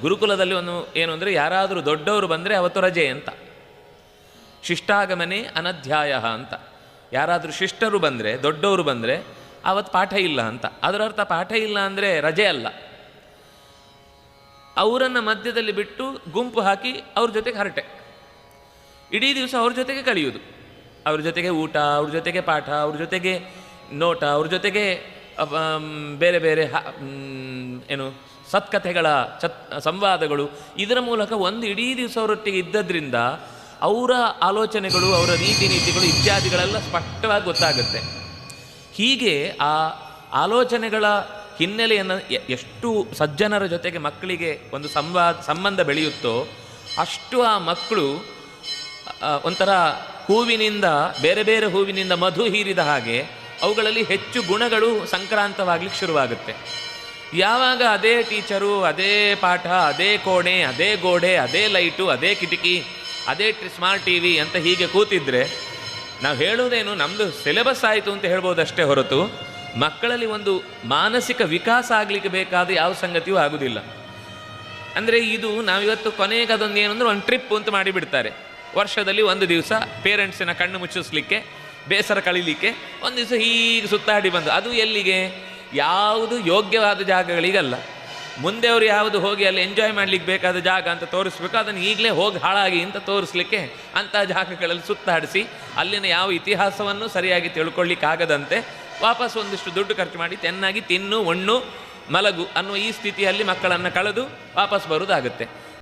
ಗುರುಕುಲದಲ್ಲಿ ಒಂದು ಏನು ಅಂದರೆ ಯಾರಾದರೂ ದೊಡ್ಡವರು ಬಂದರೆ ಅವತ್ತು ರಜೆ ಅಂತ. ಶಿಷ್ಟಾಗಮನೆ ಅನಧ್ಯಾಯ ಅಂತ. ಯಾರಾದರೂ ಶಿಷ್ಟರು ಬಂದರೆ, ದೊಡ್ಡವರು ಬಂದರೆ ಅವತ್ತು ಪಾಠ ಇಲ್ಲ ಅಂತ. ಅದರ ಅರ್ಥ ಪಾಠ ಇಲ್ಲ ಅಂದರೆ ರಜೆ ಅಲ್ಲ. ಅವರನ್ನು ಮಧ್ಯದಲ್ಲಿ ಬಿಟ್ಟು ಗುಂಪು ಹಾಕಿ ಅವ್ರ ಜೊತೆಗೆ ಹರಟೆ. ಇಡೀ ದಿವಸ ಅವ್ರ ಜೊತೆಗೆ ಕಳೆಯುವುದು ಅವ್ರ ಜೊತೆಗೆ ಊಟ, ಅವ್ರ ಜೊತೆಗೆ ಪಾಠ, ಅವ್ರ ಜೊತೆಗೆ ನೋಟ, ಅವ್ರ ಜೊತೆಗೆ ಬೇರೆ ಬೇರೆ ಏನು ಸತ್ಕಥೆಗಳ ಚತ್, ಸಂವಾದಗಳು. ಇದರ ಮೂಲಕ ಒಂದು ಇಡೀ ದಿವಸ ಅವರೊಟ್ಟಿಗೆ ಇದ್ದದ್ರಿಂದ ಅವರ ಆಲೋಚನೆಗಳು, ಅವರ ನೀತಿ ನೀತಿಗಳು ಇತ್ಯಾದಿಗಳೆಲ್ಲ ಸ್ಪಷ್ಟವಾಗಿ ಗೊತ್ತಾಗುತ್ತೆ. ಹೀಗೆ ಆ ಆಲೋಚನೆಗಳ ಹಿನ್ನೆಲೆಯನ್ನು ಎಷ್ಟು ಸಜ್ಜನರ ಜೊತೆಗೆ ಮಕ್ಕಳಿಗೆ ಒಂದು ಸಂವಾದ ಸಂಬಂಧ ಬೆಳೆಯುತ್ತೋ ಅಷ್ಟು ಆ ಮಕ್ಕಳು ಒಂಥರ ಹೂವಿನಿಂದ, ಬೇರೆ ಬೇರೆ ಹೂವಿನಿಂದ ಮಧು ಹೀರಿದ ಹಾಗೆ ಅವುಗಳಲ್ಲಿ ಹೆಚ್ಚು ಗುಣಗಳು ಸಂಕ್ರಾಂತವಾಗ್ಲಿಕ್ಕೆ ಶುರುವಾಗುತ್ತೆ. ಯಾವಾಗ ಅದೇ ಟೀಚರು, ಅದೇ ಪಾಠ, ಅದೇ ಕೋಣೆ, ಅದೇ ಗೋಡೆ, ಅದೇ ಲೈಟು, ಅದೇ ಕಿಟಕಿ, ಅದೇ ಸ್ಮಾರ್ಟ್ ಟಿ, ವಿ ಅಂತ ಹೀಗೆ ಕೂತಿದ್ರೆ ನಾವು ಹೇಳೋದೇನು ನಮ್ಮದು ಸಿಲೆಬಸ್ ಆಯಿತು ಅಂತ ಹೇಳ್ಬೋದಷ್ಟೇ ಹೊರತು ಮಕ್ಕಳಲ್ಲಿ ಒಂದು ಮಾನಸಿಕ ವಿಕಾಸ ಆಗಲಿಕ್ಕೆ ಬೇಕಾದ ಯಾವ ಸಂಗತಿಯೂ ಆಗುವುದಿಲ್ಲ ಅಂದರೆ ಇದು ನಾವಿವತ್ತು ಕೊನೆಗೆ ಅದೊಂದು ಏನು ಅಂದ್ರೆ ಒಂದು ಟ್ರಿಪ್ ಅಂತ ಮಾಡಿಬಿಡ್ತಾರೆ. ವರ್ಷದಲ್ಲಿ ಒಂದು ದಿವಸ ಪೇರೆಂಟ್ಸಿನ ಕಣ್ಣು ಮುಚ್ಚಿಸ್ಲಿಕ್ಕೆ, ಬೇಸರ ಕಳೀಲಿಕ್ಕೆ ಒಂದು ದಿವಸ ಹೀಗೆ ಸುತ್ತಾಡಿ ಬಂದು, ಅದು ಎಲ್ಲಿಗೆ? ಯಾವುದು ಯೋಗ್ಯವಾದ ಜಾಗಗಳಿಗಲ್ಲ. ಮುಂದೆ ಅವರು ಯಾವುದು ಹೋಗಿ ಅಲ್ಲಿ ಎಂಜಾಯ್ ಮಾಡ್ಲಿಕ್ಕೆ ಬೇಕಾದ ಜಾಗ ಅಂತ ತೋರಿಸ್ಬೇಕು, ಅದನ್ನು ಈಗಲೇ ಹೋಗಿ ಹಾಳಾಗಿ ಅಂತ ತೋರಿಸ್ಲಿಕ್ಕೆ ಅಂಥ ಜಾಗಗಳಲ್ಲಿ ಸುತ್ತಾಡಿಸಿ, ಅಲ್ಲಿನ ಯಾವ ಇತಿಹಾಸವನ್ನು ಸರಿಯಾಗಿ ತಿಳ್ಕೊಳ್ಳಿಕ್ಕಾಗದಂತೆ ವಾಪಸ್ ಒಂದಿಷ್ಟು ದುಡ್ಡು ಖರ್ಚು ಮಾಡಿ ಚೆನ್ನಾಗಿ ತಿನ್ನು, ಒಣ್ಣು, ಮಲಗು ಅನ್ನುವ ಈ ಸ್ಥಿತಿಯಲ್ಲಿ ಮಕ್ಕಳನ್ನು ಕಳೆದು ವಾಪಸ್ ಬರುವುದಾಗುತ್ತೆ.